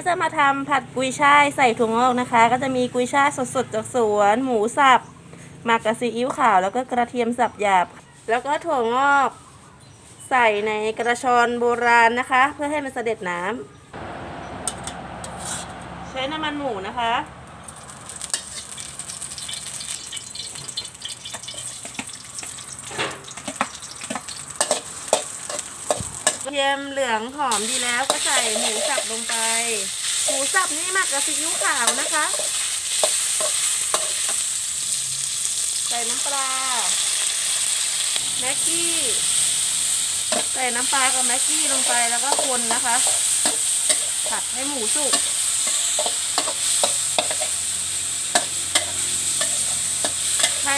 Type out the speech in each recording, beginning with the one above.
ก็จะมาทำผัดกุยช่ายใส่ถั่วงอกนะคะ ก็จะมีกุยช่ายสดๆจากสวน หมูสับหมักกับซีอิ๊วขาวแล้วก็กระเทียมสับหยาบ แล้วก็ถั่วงอก ใส่ในกระชอนโบราณนะคะ เพื่อให้มันเสด็จน้ำใช้น้ำมันหมูนะคะ เทียมเหลืองหอมดีแล้วก็ใส่หมูสับลงไป หมูสับนี่หมักกับซีอิ๊วขาวนะคะ ใส่น้ำปลาแม็กกี้ใส่น้ำปลากับแม็กกี้ลงไปแล้วก็คนนะคะ ผัดให้หมูสุกใคร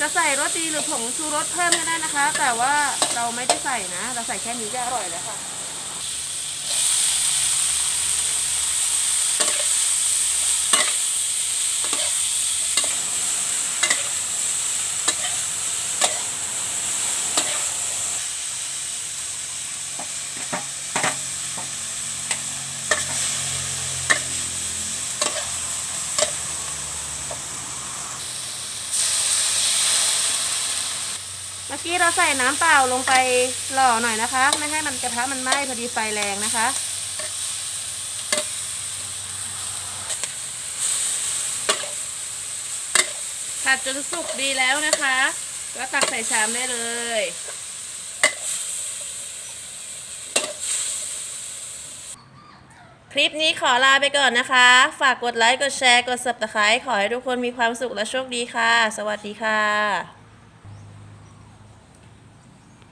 จะใส่รสดีหรือผงชูรสเพิ่มก็ได้นะคะ แต่ว่าเราไม่ได้ใส่นะ เราใส่แค่นี้ก็อร่อยแล้วค่ะ เมื่อกี้เราใส่น้ำเปล่าลงไปหล่อหน่อยนะคะ ไม่ให้มันกระทะมันไหม้พอดีไฟแรงนะคะ ผัดจนสุกดีแล้วนะคะ ก็ตักใส่ชามได้เลยคลิปนี้ขอลาไปก่อนนะคะ ฝากกดไลค์ กดแชร์ กด subscribe ขอให้ทุกคนมีความสุขและโชคดีค่ะ สวัสดีค่ะ